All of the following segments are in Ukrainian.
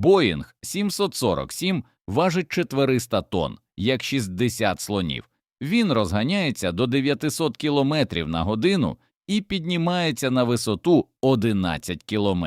Боїнг 747 важить 400 тонн, як 60 слонів. Він розганяється до 900 км на годину і піднімається на висоту 11 км.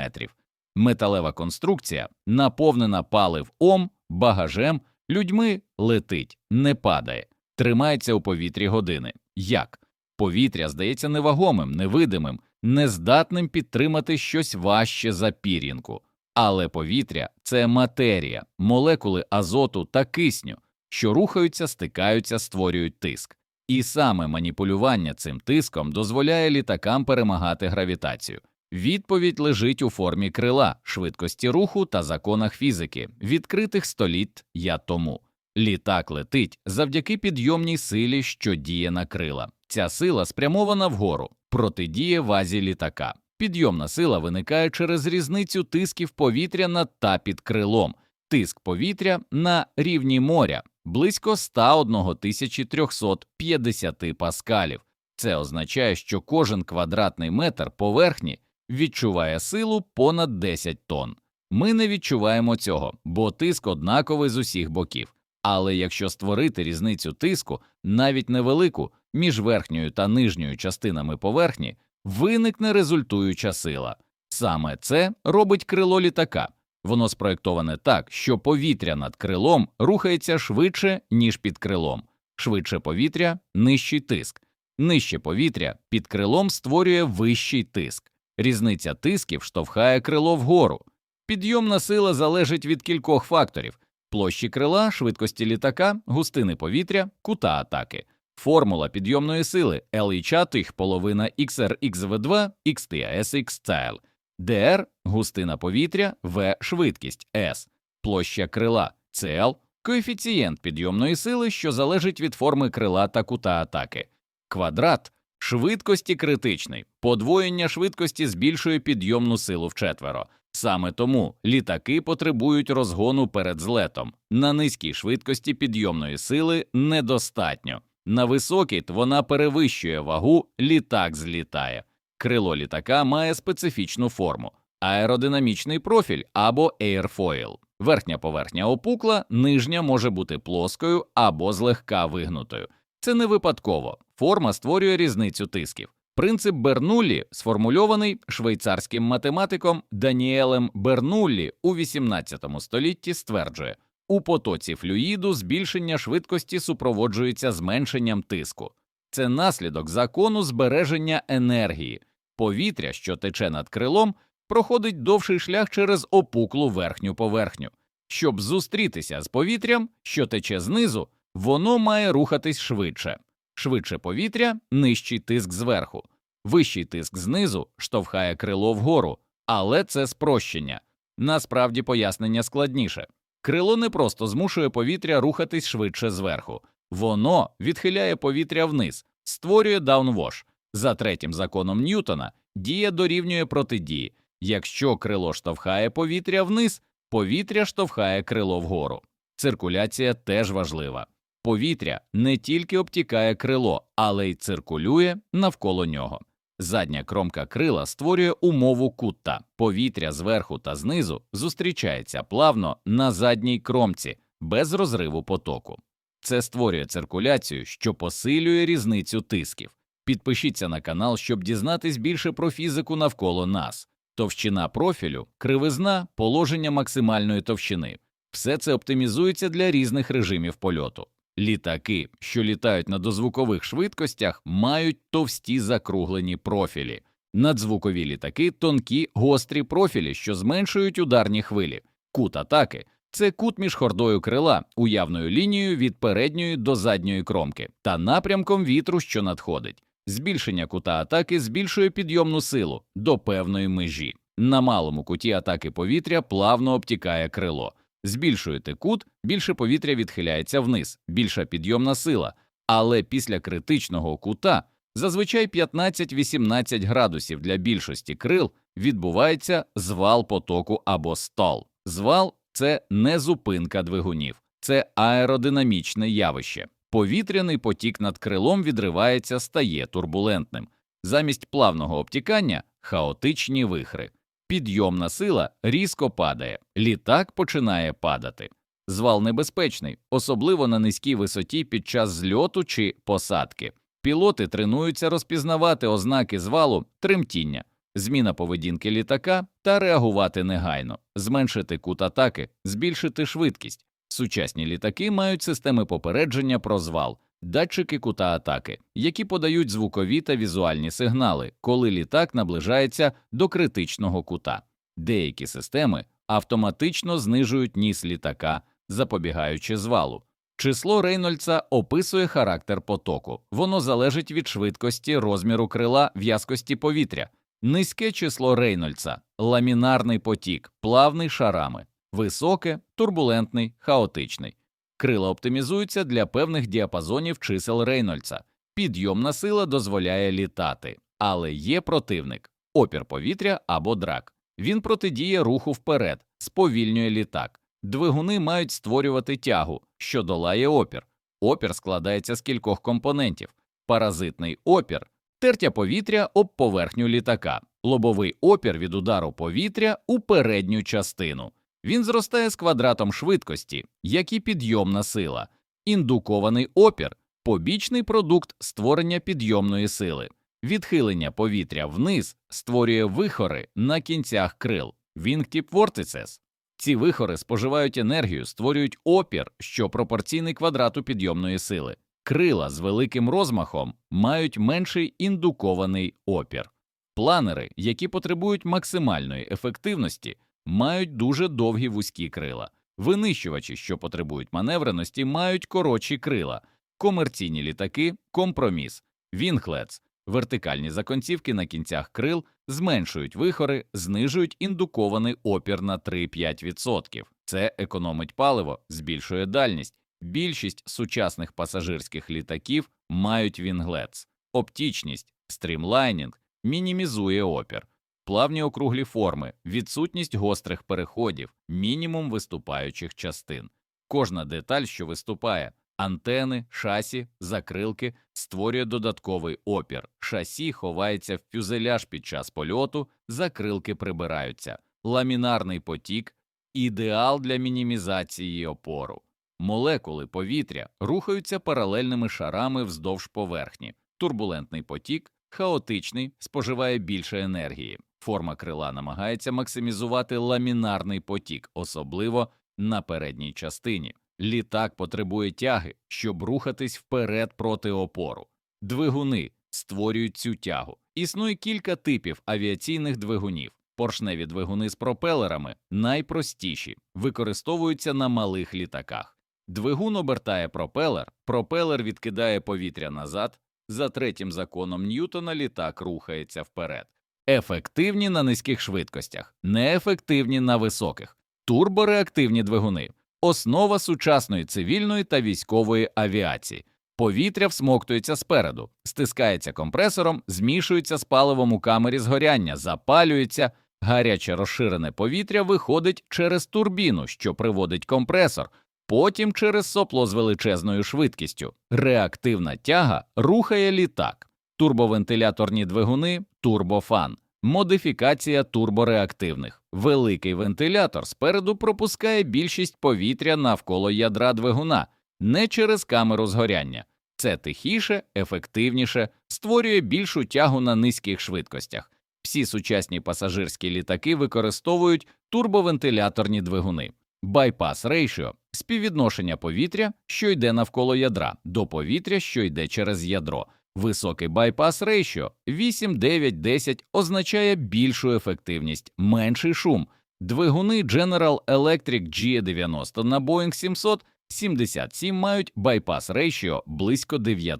Металева конструкція, наповнена палив ом, багажем, людьми летить, не падає, тримається у повітрі години. Як? Повітря здається невагомим, невидимим, нездатним підтримати щось важче за пір'їнку. Але повітря це матерія, молекули азоту та кисню, що рухаються, стикаються, створюють тиск. І саме маніпулювання цим тиском дозволяє літакам перемагати гравітацію. Відповідь лежить у формі крила, швидкості руху та законах фізики, відкритих століт я тому. Літак летить завдяки підйомній силі, що діє на крила. Ця сила спрямована вгору, протидіє вазі літака. Підйомна сила виникає через різницю тисків повітря над та під крилом, тиск повітря на рівні моря близько 101 350 паскалів. Це означає, що кожен квадратний метр поверхні відчуває силу понад 10 тонн. Ми не відчуваємо цього, бо тиск однаковий з усіх боків. Але якщо створити різницю тиску, навіть невелику, між верхньою та нижньою частинами поверхні, виникне результуюча сила. Саме це робить крило літака. Воно спроєктоване так, що повітря над крилом рухається швидше, ніж під крилом, швидше повітря нижчий тиск, нижче повітря під крилом створює вищий тиск. Різниця тисків штовхає крило вгору. Підйомна сила залежить від кількох факторів площі крила, швидкості літака, густини повітря, кута атаки. Формула підйомної сили LI половина XRXV2 XTSX Style, DR густина повітря, В швидкість S, площа крила CL, коефіцієнт підйомної сили, що залежить від форми крила та кута атаки, квадрат швидкості критичний, подвоєння швидкості збільшує підйомну силу вчетверо. Саме тому літаки потребують розгону перед злетом. На низькій швидкості підйомної сили недостатньо. На високій вона перевищує вагу, літак злітає. Крило літака має специфічну форму, аеродинамічний профіль або airfoil. Верхня поверхня опукла, нижня може бути плоскою або злегка вигнутою. Це не випадково. Форма створює різницю тисків. Принцип Бернуллі сформульований швейцарським математиком Даніелем Бернуллі у XVIII столітті стверджує, у потоці флюїду збільшення швидкості супроводжується зменшенням тиску. Це наслідок закону збереження енергії. Повітря, що тече над крилом, проходить довший шлях через опуклу верхню поверхню. Щоб зустрітися з повітрям, що тече знизу, воно має рухатись швидше. Швидше повітря, нижчий тиск зверху, вищий тиск знизу штовхає крило вгору, але це спрощення. Насправді пояснення складніше. Крило не просто змушує повітря рухатись швидше зверху, воно відхиляє повітря вниз, створює даунвош. За третім законом Ньютона дія дорівнює протидії. Якщо крило штовхає повітря вниз, повітря штовхає крило вгору. Циркуляція теж важлива. Повітря не тільки обтікає крило, але й циркулює навколо нього. Задня кромка крила створює умову кута. Повітря зверху та знизу зустрічається плавно на задній кромці, без розриву потоку. Це створює циркуляцію, що посилює різницю тисків. Підпишіться на канал, щоб дізнатись більше про фізику навколо нас. Товщина профілю, кривизна, положення максимальної товщини. Все це оптимізується для різних режимів польоту. Літаки, що літають на дозвукових швидкостях, мають товсті закруглені профілі. Надзвукові літаки тонкі гострі профілі, що зменшують ударні хвилі. Кут атаки це кут між хордою крила, уявною лінією від передньої до задньої кромки та напрямком вітру, що надходить. Збільшення кута атаки збільшує підйомну силу до певної межі. На малому куті атаки повітря плавно обтікає крило. Збільшуєте кут, більше повітря відхиляється вниз, більша підйомна сила, але після критичного кута зазвичай 15-18 градусів для більшості крил відбувається звал потоку або стол. Звал це не зупинка двигунів, це аеродинамічне явище. Повітряний потік над крилом відривається, стає турбулентним. Замість плавного обтікання хаотичні вихри. Підйомна сила різко падає, літак починає падати. Звал небезпечний, особливо на низькій висоті під час зльоту чи посадки. Пілоти тренуються розпізнавати ознаки звалу, тремтіння, зміна поведінки літака та реагувати негайно, зменшити кут атаки, збільшити швидкість. Сучасні літаки мають системи попередження про звал, датчики кута атаки, які подають звукові та візуальні сигнали, коли літак наближається до критичного кута. Деякі системи автоматично знижують ніс літака, запобігаючи звалу. Число Рейнольдса описує характер потоку. Воно залежить від швидкості, розміру крила, в'язкості повітря. Низьке число Рейнольдса, ламінарний потік, плавний шарами, високе, турбулентний, хаотичний. Крила оптимізуються для певних діапазонів чисел Рейнольдса. Підйомна сила дозволяє літати, але є противник опір повітря або драк. Він протидіє руху вперед, сповільнює літак. Двигуни мають створювати тягу, що долає опір. Опір складається з кількох компонентів: паразитний опір, тертя повітря об поверхню літака, лобовий опір від удару повітря у передню частину. Він зростає з квадратом швидкості, як і підйомна сила, індукований опір, побічний продукт створення підйомної сили, відхилення повітря вниз створює вихори на кінцях крил, wingtip vortices. Ці вихори споживають енергію, створюють опір, що пропорційний квадрату підйомної сили. Крила з великим розмахом мають менший індукований опір. Планери, які потребують максимальної ефективності, мають дуже довгі вузькі крила. Винищувачі, що потребують маневреності, мають коротші крила. Комерційні літаки компроміс, вінглетс, вертикальні законцівки на кінцях крил зменшують вихори, знижують індукований опір на 3-5%. Це економить паливо, збільшує дальність. Більшість сучасних пасажирських літаків мають вінглетс. Оптічність, стрімлайнінг мінімізує опір, плавні округлі форми, відсутність гострих переходів, мінімум виступаючих частин. Кожна деталь, що виступає, антени, шасі, закрилки, створює додатковий опір. Шасі ховається в фюзеляж під час польоту, закрилки прибираються. Ламінарний потік ідеал для мінімізації опору. Молекули повітря рухаються паралельними шарами вздовж поверхні. Турбулентний потік, хаотичний, споживає більше енергії. Форма крила намагається максимізувати ламінарний потік, особливо на передній частині. Літак потребує тяги, щоб рухатись вперед проти опору. Двигуни створюють цю тягу. Існує кілька типів авіаційних двигунів. Поршневі двигуни з пропелерами найпростіші, використовуються на малих літаках. Двигун обертає пропелер, пропелер відкидає повітря назад. За третім законом Ньютона літак рухається вперед. Ефективні на низьких швидкостях, неефективні на високих, турбореактивні двигуни, основа сучасної цивільної та військової авіації. Повітря всмоктується спереду, стискається компресором, змішується з паливом у камері згоряння, запалюється, гаряче розширене повітря виходить через турбіну, що приводить компресор, потім через сопло з величезною швидкістю. Реактивна тяга рухає літак, турбовентиляторні двигуни, турбофан, модифікація турбореактивних. Великий вентилятор спереду пропускає більшість повітря навколо ядра двигуна, не через камеру згоряння. Це тихіше, ефективніше, створює більшу тягу на низьких швидкостях. Всі сучасні пасажирські літаки використовують турбовентиляторні двигуни. Bypass ratio – співвідношення повітря, що йде навколо ядра, до повітря, що йде через ядро. Високий bypass ratio 8, 9, 10 означає більшу ефективність, менший шум. Двигуни General Electric G90 на Boeing 777 мають bypass ratio близько 9.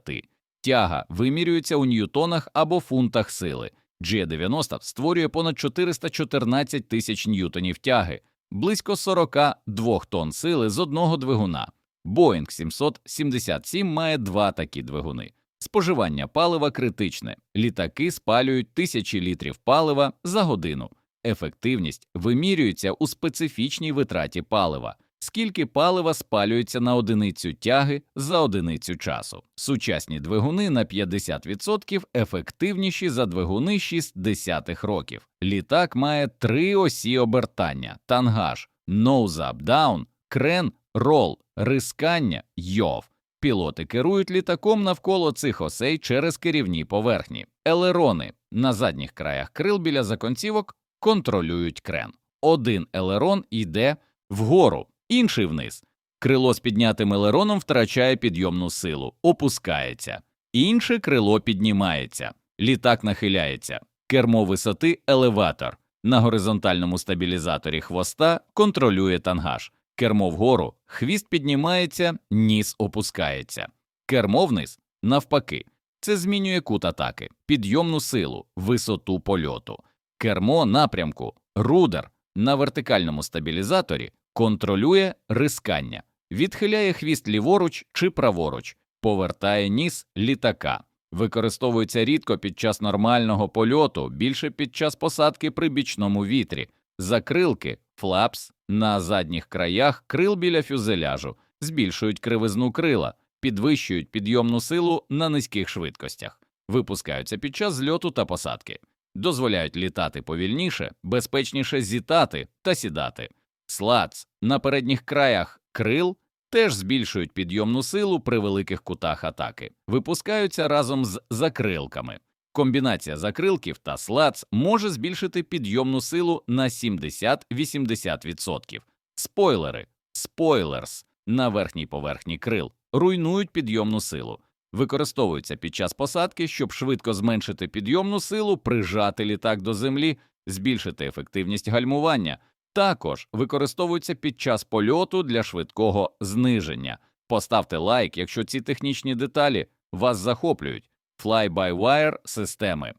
Тяга вимірюється у ньютонах або фунтах сили. G90 створює понад 414 тисяч ньютонів тяги, близько 42 тонн сили з одного двигуна. Boeing 777 має два такі двигуни. Споживання палива критичне. Літаки спалюють тисячі літрів палива за годину. Ефективність вимірюється у специфічній витраті палива. скільки палива спалюється на одиницю тяги за одиницю часу. Сучасні двигуни на 50% ефективніші за двигуни 60-х років. Літак має три осі обертання: тангаж, nose-up-down, крен, рол, рискання, йов. Пілоти керують літаком навколо цих осей через керівні поверхні. Елерони на задніх краях крил біля законцівок контролюють крен. Один елерон йде вгору, інший вниз. Крило з піднятим елероном втрачає підйомну силу, опускається, інше крило піднімається, літак нахиляється, кермо висоти елеватор. На горизонтальному стабілізаторі хвоста контролює тангаж. Кермо вгору, хвіст піднімається, ніс опускається. Кермо вниз, навпаки. Це змінює кут атаки, підйомну силу, висоту польоту. Кермо напрямку, рудер на вертикальному стабілізаторі контролює рискання, відхиляє хвіст ліворуч чи праворуч, повертає ніс літака. Використовується рідко під час нормального польоту, більше під час посадки при бічному вітрі, закрилки, флапс на задніх краях крил біля фюзеляжу, збільшують кривизну крила, підвищують підйомну силу на низьких швидкостях, випускаються під час зльоту та посадки, дозволяють літати повільніше, безпечніше зітати та сідати. Слац на передніх краях крил теж збільшують підйомну силу при великих кутах атаки, випускаються разом з закрилками. Комбінація закрилків та слац може збільшити підйомну силу на 70-80%. Спойлери, спойлерс на верхній поверхні крил руйнують підйомну силу, використовуються під час посадки, щоб швидко зменшити підйомну силу, прижати літак до землі, збільшити ефективність гальмування. Також використовуються під час польоту для швидкого зниження. Поставте лайк, якщо ці технічні деталі вас захоплюють. Fly-by-wire системи.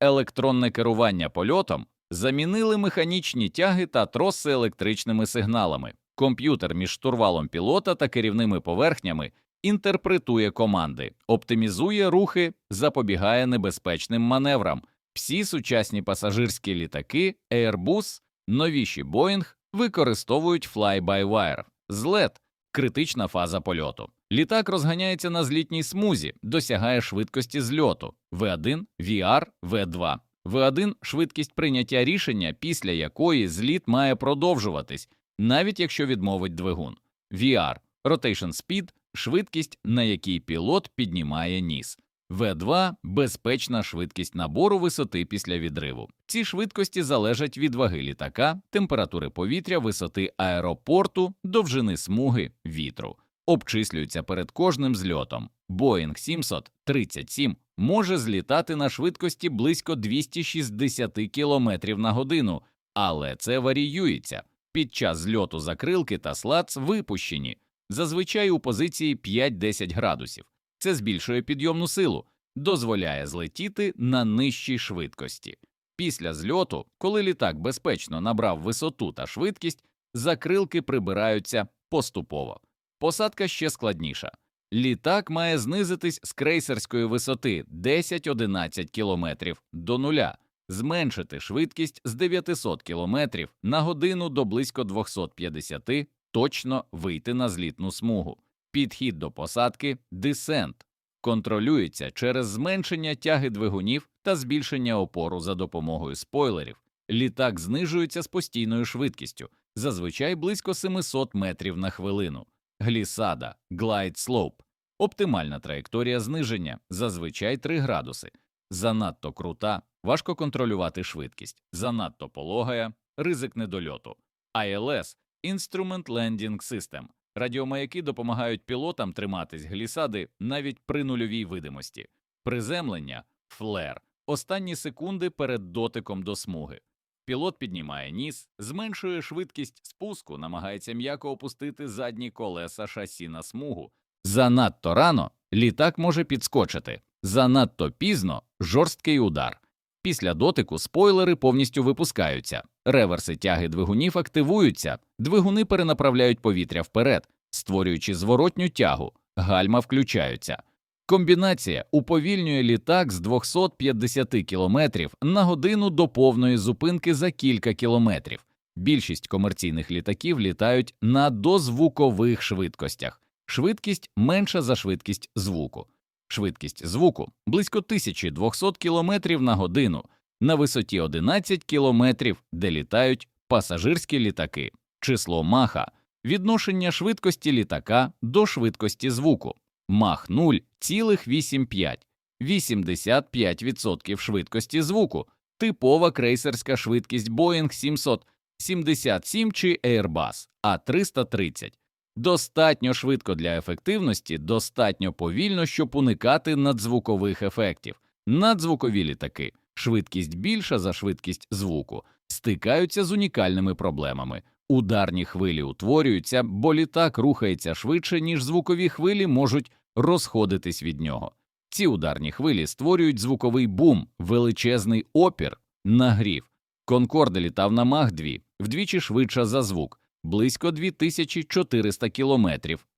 Електронне керування польотом замінили механічні тяги та троси електричними сигналами. Комп'ютер між штурвалом пілота та керівними поверхнями інтерпретує команди, оптимізує рухи, запобігає небезпечним маневрам. Всі сучасні пасажирські літаки Airbus, новіші Boeing використовують fly-by-wire. Злет критична фаза польоту. Літак розганяється на злітній смузі, досягає швидкості зльоту В1, VR, В2. V1 – швидкість прийняття рішення, після якої зліт має продовжуватись, навіть якщо відмовить двигун. VR – Rotation Speed – швидкість, на якій пілот піднімає ніс. В2 – безпечна швидкість набору висоти після відриву. Ці швидкості залежать від ваги літака, температури повітря, висоти аеропорту, довжини смуги, вітру. Обчислюються перед кожним зльотом. Boeing 737 може злітати на швидкості близько 260 км на годину, але це варіюється. Під час зльоту закрилки та слац випущені, зазвичай у позиції 5-10 градусів. Це збільшує підйомну силу, дозволяє злетіти на нижчій швидкості. Після зльоту, коли літак безпечно набрав висоту та швидкість, закрилки прибираються поступово. Посадка ще складніша. Літак має знизитись з крейсерської висоти 10-11 км до нуля, зменшити швидкість з 900 км на годину до близько 250, точно вийти на злітну смугу. Підхід до посадки десент контролюється через зменшення тяги двигунів та збільшення опору за допомогою спойлерів. Літак знижується з постійною швидкістю, зазвичай близько 700 метрів на хвилину. Глісада, глайд слоуп, оптимальна траєкторія зниження, зазвичай 3 градуси. Занадто крута, важко контролювати швидкість, занадто пологая, ризик недольоту. ILS – Instrument Landing System Радіомаяки допомагають пілотам триматись глісади навіть при нульовій видимості, приземлення, флер, останні секунди перед дотиком до смуги. Пілот піднімає ніс, зменшує швидкість спуску, намагається м'яко опустити задні колеса шасі на смугу. Занадто рано літак може підскочити, занадто пізно жорсткий удар. Після дотику спойлери повністю випускаються, реверси тяги двигунів активуються, двигуни перенаправляють повітря вперед, створюючи зворотню тягу, гальма включаються. Комбінація уповільнює літак з 250 км на годину до повної зупинки за кілька кілометрів. Більшість комерційних літаків літають на дозвукових швидкостях. Швидкість менша за швидкість звуку. Швидкість звуку близько 1200 км на годину на висоті 11 км, де літають пасажирські літаки. Число маха відношення швидкості літака до швидкості звуку. Мах 0,85 85% швидкості звуку, типова крейсерська швидкість Boeing 777 чи Airbus A330. Достатньо швидко для ефективності, достатньо повільно, щоб уникати надзвукових ефектів. Надзвукові літаки, швидкість більша за швидкість звуку, стикаються з унікальними проблемами. Ударні хвилі утворюються, бо літак рухається швидше, ніж звукові хвилі можуть розходитись від нього. Ці ударні хвилі створюють звуковий бум, величезний опір, нагрів. Конкорд літав на Мах 2, вдвічі швидше за звук, близько 2400 км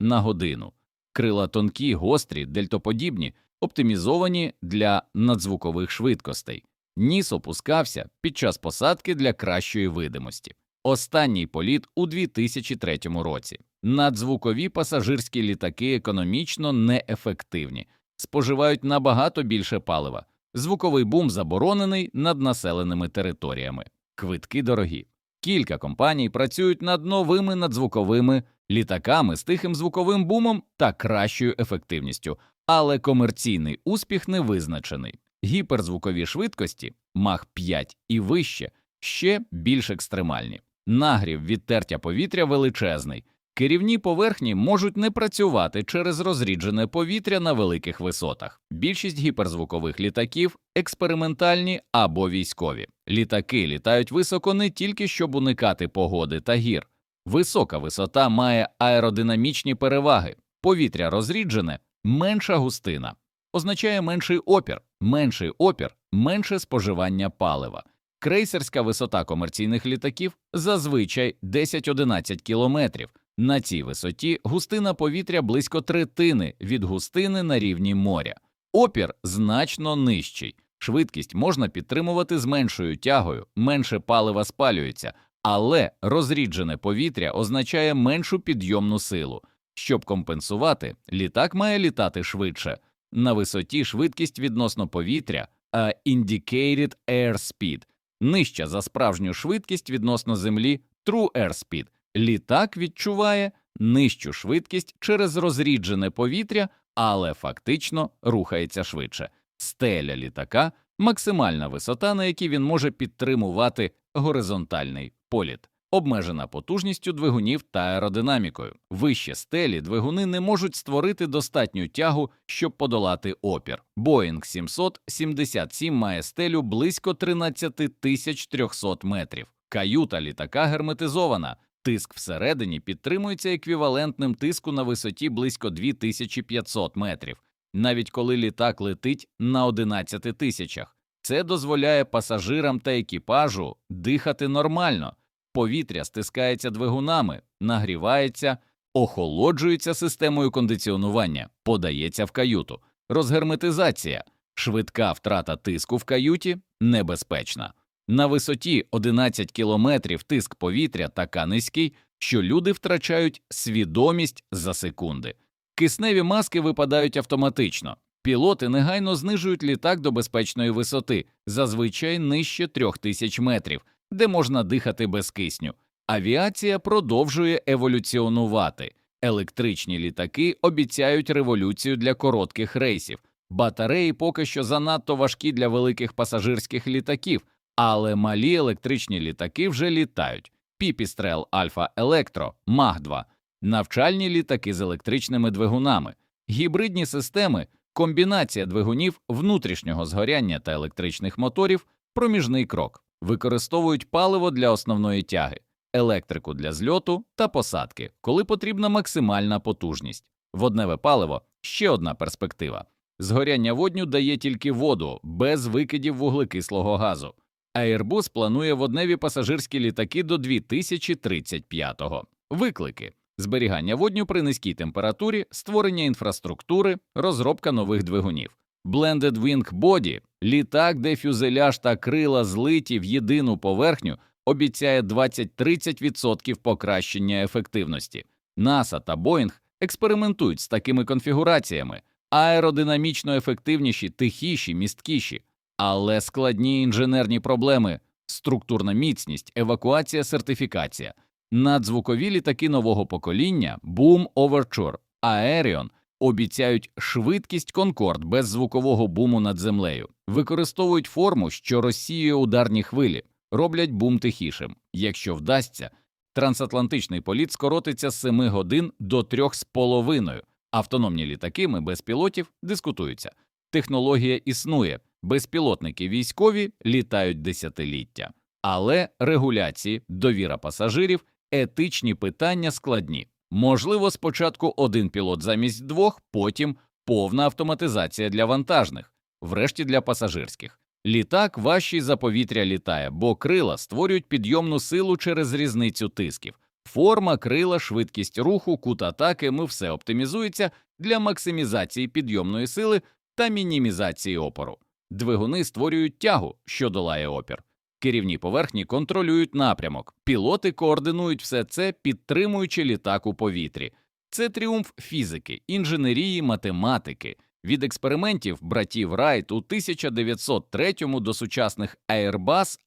на годину. Крила тонкі, гострі, дельтоподібні, оптимізовані для надзвукових швидкостей. Ніс опускався під час посадки для кращої видимості. Останній політ у 2003 році. Надзвукові пасажирські літаки економічно неефективні, споживають набагато більше палива. Звуковий бум заборонений над населеними територіями. Квитки дорогі. Кілька компаній працюють над новими надзвуковими літаками з тихим звуковим бумом та кращою ефективністю, але комерційний успіх не визначений. Гіперзвукові швидкості Мах 5 і вище ще більш екстремальні. Нагрів відтертя повітря величезний. Керівні поверхні можуть не працювати через розріджене повітря на великих висотах. Більшість гіперзвукових літаків експериментальні або військові. Літаки літають високо не тільки щоб уникати погоди та гір. Висока висота має аеродинамічні переваги. Повітря розріджене, менша густина, означає менший опір, менший опір, менше споживання палива. Крейсерська висота комерційних літаків зазвичай 10-11 кілометрів. На цій висоті густина повітря близько третини від густини на рівні моря. Опір значно нижчий. Швидкість можна підтримувати з меншою тягою, менше палива спалюється, але розріджене повітря означає меншу підйомну силу. Щоб компенсувати, літак має літати швидше. На висоті швидкість відносно повітря, а indicated airspeed нижча за справжню швидкість відносно землі true airspeed. Літак відчуває нижчу швидкість через розріджене повітря, але фактично рухається швидше. Стеля літака максимальна висота, на якій він може підтримувати горизонтальний політ, обмежена потужністю двигунів та аеродинамікою. Вище стелі двигуни не можуть створити достатню тягу, щоб подолати опір. Boeing 777 має стелю близько 13 тисяч 300 метрів. Каюта літака герметизована. Тиск всередині підтримується еквівалентним тиску на висоті близько 2500 метрів, навіть коли літак летить на 11 тисячах. Це дозволяє пасажирам та екіпажу дихати нормально. Повітря стискається двигунами, нагрівається, охолоджується системою кондиціонування, подається в каюту. Розгерметизація, швидка втрата тиску в каюті небезпечна. На висоті 11 кілометрів тиск повітря така низький, що люди втрачають свідомість за секунди. Кисневі маски випадають автоматично. Пілоти негайно знижують літак до безпечної висоти, зазвичай нижче 3000 метрів, де можна дихати без кисню. Авіація продовжує еволюціонувати. Електричні літаки обіцяють революцію для коротких рейсів. Батареї поки що занадто важкі для великих пасажирських літаків. Але малі електричні літаки вже літають. Піпістрел Альфа Електро, Мах 2 навчальні літаки з електричними двигунами, гібридні системи, комбінація двигунів внутрішнього згоряння та електричних моторів, проміжний крок, використовують паливо для основної тяги, електрику для зльоту та посадки, коли потрібна максимальна потужність. Водневе паливо ще одна перспектива. Згоряння водню дає тільки воду без викидів вуглекислого газу. Airbus планує водневі пасажирські літаки до 2035-го. Виклики зберігання водню при низькій температурі, створення інфраструктури, розробка нових двигунів, Blended Wing Body – літак, де фюзеляж та крила злиті в єдину поверхню, обіцяє 20-30% покращення ефективності. НАСА та Боїнг експериментують з такими конфігураціями, аеродинамічно ефективніші, тихіші, місткіші, але складні інженерні проблеми, структурна міцність, евакуація, сертифікація. Надзвукові літаки нового покоління Boom Overture, Aerion обіцяють швидкість Конкорд без звукового буму над землею, використовують форму, що розсіює ударні хвилі, роблять бум тихішим. Якщо вдасться, трансатлантичний політ скоротиться з 7 годин до 3,5. Автономні літаки ми без пілотів дискутуються. Технологія існує, безпілотники військові літають десятиліття, але регуляції, довіра пасажирів, етичні питання складні. Можливо, спочатку один пілот замість двох, потім повна автоматизація для вантажних, врешті для пасажирських. Літак важчий за повітря літає, бо крила створюють підйомну силу через різницю тисків. Форма, крила, швидкість руху, кут атаки ми все оптимізується для максимізації підйомної сили та мінімізації опору. Двигуни створюють тягу, що долає опір. Керівні поверхні контролюють напрямок, пілоти координують все це, підтримуючи літак у повітрі. Це тріумф фізики, інженерії, математики. Від експериментів братів Райт у 1903 до сучасних Airbus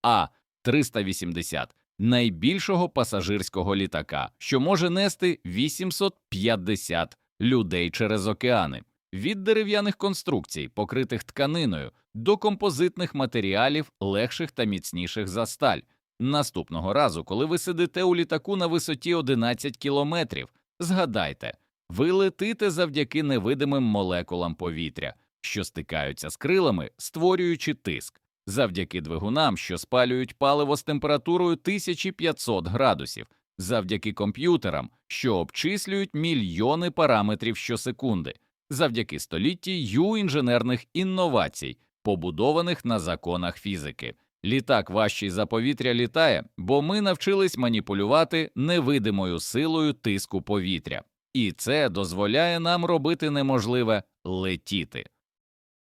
A380 найбільшого пасажирського літака, що може нести 850 людей через океани, від дерев'яних конструкцій, покритих тканиною, до композитних матеріалів, легших та міцніших за сталь. Наступного разу, коли ви сидите у літаку на висоті 11 кілометрів, згадайте, ви летите завдяки невидимим молекулам повітря, що стикаються з крилами, створюючи тиск, завдяки двигунам, що спалюють паливо з температурою 1500 градусів, завдяки комп'ютерам, що обчислюють мільйони параметрів щосекунди, завдяки століттю інженерних інновацій, побудованих на законах фізики. Літак важчий за повітря літає, бо ми навчились маніпулювати невидимою силою тиску повітря, і це дозволяє нам робити неможливе летіти.